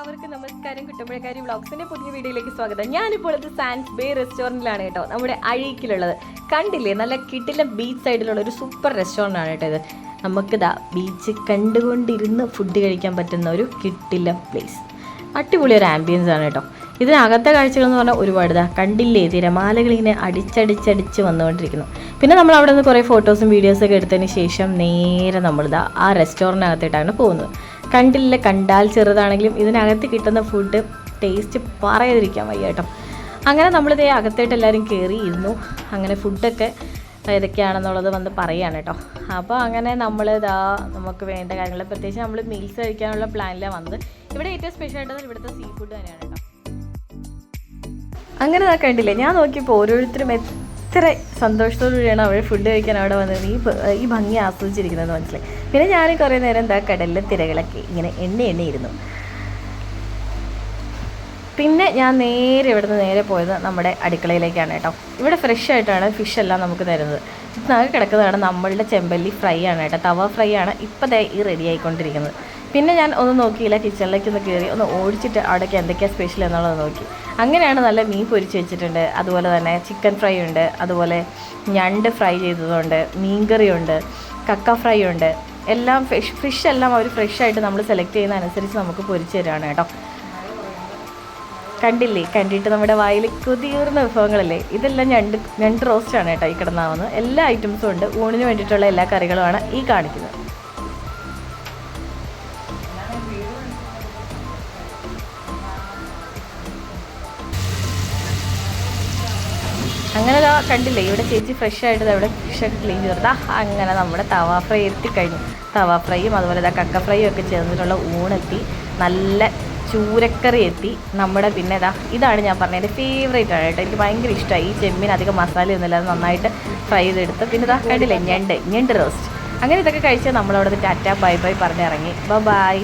എല്ലാവർക്കും നമസ്കാരം. കുട്ടമ്പഴക്കാരി വ്ളോഗ്സിന്റെ പുതിയ വീഡിയോയിലേക്ക് സ്വാഗതം. ഞാനിപ്പോൾ ഇത് സാൻസ് ബേ റെസ്റ്റോറന്റിലാണ് കേട്ടോ. നമ്മുടെ അഴീക്കിലുള്ളത്. കണ്ടില്ലേ? നല്ല കിട്ടിലെ ബീച്ച് സൈഡിലുള്ള ഒരു സൂപ്പർ റെസ്റ്റോറന്റ് ആണ് കേട്ടോ ഇത്. നമുക്കിതാ ബീച്ച് കണ്ടുകൊണ്ടിരുന്ന് ഫുഡ് കഴിക്കാൻ പറ്റുന്ന ഒരു കിട്ടില്ല പ്ലേസ് അടിപൊളി ഒരു ആംബിയൻസ് ആണ് കേട്ടോ. ഇതിനകത്തെ കാഴ്ചകൾ എന്ന് പറഞ്ഞാൽ ഒരുപാട് ഇതാ കണ്ടില്ലേ? തിരമാലകൾ ഇങ്ങനെ അടിച്ചടിച്ചടിച്ച് വന്നുകൊണ്ടിരിക്കുന്നു. പിന്നെ നമ്മൾ അവിടെ നിന്ന് കുറേ ഫോട്ടോസും വീഡിയോസൊക്കെ എടുത്തതിന് ശേഷം നേരെ നമ്മളിതാ ആ റെസ്റ്റോറന്റിനകത്തേട്ടാണ് പോകുന്നത്. കണ്ടില്ല കണ്ടാൽ ചെറുതാണെങ്കിലും ഇതിനകത്ത് കിട്ടുന്ന ഫുഡ് ടേസ്റ്റ് പറയാതിരിക്കാൻ വയ്യ കേട്ടോ. അങ്ങനെ നമ്മളിതേ അകത്തേട്ട് എല്ലാവരും കയറി ഇരുന്നു അങ്ങനെ ഫുഡൊക്കെ ഏതൊക്കെയാണെന്നുള്ളത് വന്ന് പറയുകയാണ് കേട്ടോ. അപ്പോൾ അങ്ങനെ നമ്മൾ ഇതാ നമുക്ക് വേണ്ട കാര്യങ്ങൾ പ്രത്യേകിച്ച് നമ്മൾ മീൽസ് കഴിക്കാനുള്ള പ്ലാനിലാണ് വന്നത്. ഇവിടെ ഏറ്റവും സ്പെഷ്യൽ ആയിട്ടുള്ളത് ഇവിടുത്തെ സീ ഫുഡ് തന്നെയാണ് കേട്ടോ. അങ്ങനെ കണ്ടില്ലേ ഞാൻ നോക്കിയപ്പോൾ ഓരോരുത്തരും എത്ര സന്തോഷത്തോടുകൂടിയാണ് അവർ ഫുഡ് കഴിക്കാൻ അവിടെ വന്നത്. ഈ ഈ ഭംഗി ആസ്വദിച്ചിരിക്കുന്നത് മനസ്സിലായി. പിന്നെ ഞാൻ കുറേ നേരം എന്താ കടലിലെ തിരകളൊക്കെ ഇങ്ങനെ എണ്ണ എണ്ണയിരുന്നു. പിന്നെ ഞാൻ നേരെ ഇവിടുന്ന് നേരെ പോയത് നമ്മുടെ അടുക്കളയിലേക്കാണ് കേട്ടോ. ഇവിടെ ഫ്രഷ് ആയിട്ടാണ് ഫിഷ് എല്ലാം നമുക്ക് തരുന്നത്. ഇതിനകത്ത് കിടക്കുന്നതാണ് നമ്മളുടെ ചെമ്പല്ലി ഫ്രൈ ആണ് കേട്ടോ. തവ ഫ്രൈ ആണ് ഇപ്പോൾ ഈ റെഡി ആയിക്കൊണ്ടിരിക്കുന്നത്. പിന്നെ ഞാൻ ഒന്ന് നോക്കിയില്ല കിച്ചണിലേക്ക് ഒന്ന് കയറി ഒന്ന് ഓടിച്ചിട്ട് അവിടേക്ക് എന്തൊക്കെയാണ് സ്പെഷ്യൽ എന്നുള്ളത് നോക്കി. അങ്ങനെയാണ് നല്ല മീൻ പൊരിച്ച് വെച്ചിട്ടുണ്ട്. അതുപോലെ തന്നെ ചിക്കൻ ഫ്രൈ ഉണ്ട്. അതുപോലെ ഞണ്ട് ഫ്രൈ ചെയ്തതുണ്ട്. മീൻകറി ഉണ്ട്. കക്ക ഫ്രൈ ഉണ്ട്. എല്ലാം ഫിഷ് ഫിഷ് എല്ലാം അവർ ഫ്രഷ് ആയിട്ട് നമ്മൾ സെലക്ട് ചെയ്യുന്ന അനുസരിച്ച് നമുക്ക് പൊരിച്ച് തരാണ് കേട്ടോ. കണ്ടില്ലേ? കണ്ടിട്ട് നമ്മുടെ വായിൽ കുതിയൂർന്ന വിഭവങ്ങളല്ലേ? ഇതെല്ലാം ഞണ്ട് ഞണ്ട് ആണ് കേട്ടോ ഈ കിടന്നാവുന്നത്. എല്ലാ ഐറ്റംസും ഉണ്ട്. ഊണിന് വേണ്ടിയിട്ടുള്ള എല്ലാ കറികളുമാണ് ഈ കാണിക്കുന്നത്. അങ്ങനെ കണ്ടില്ലേ? ഇവിടെ ചേച്ചി ഫ്രഷ് ആയിട്ട് ഇവിടെ ഫിഷൊക്കെ ക്ലീൻ ചെയ്തിട്ടാ അങ്ങനെ നമ്മുടെ തവ ഫ്രൈ എത്തിക്കഴിഞ്ഞു. തവ ഫ്രൈയും അതുപോലെ കക്ക ഫ്രൈയും ഒക്കെ ചേർന്നിട്ടുള്ള ഊണെത്തി നല്ല ചൂരക്കറി എത്തി നമ്മുടെ പിന്നെ ഇതാ ഇതാണ് ഞാൻ പറഞ്ഞത് എന്റെ ഫേവറേറ്റ് ആണ് കേട്ടോ. എനിക്ക് ഭയങ്കര ഇഷ്ടമായി ഈ ചെമ്മീൻ അധികം മസാല ഒന്നുമില്ല നന്നായിട്ട് ഫ്രൈ ചെയ്തെടുത്ത്. പിന്നെ ഇതാ കണ്ടില്ലേ ഞണ്ട് ഞണ്ട് റോസ്റ്റ് അങ്ങനെ ഇതൊക്കെ കഴിച്ചാൽ നമ്മളവിടെ ടാറ്റ ബൈ ബൈ പറഞ്ഞിറങ്ങി ബൈ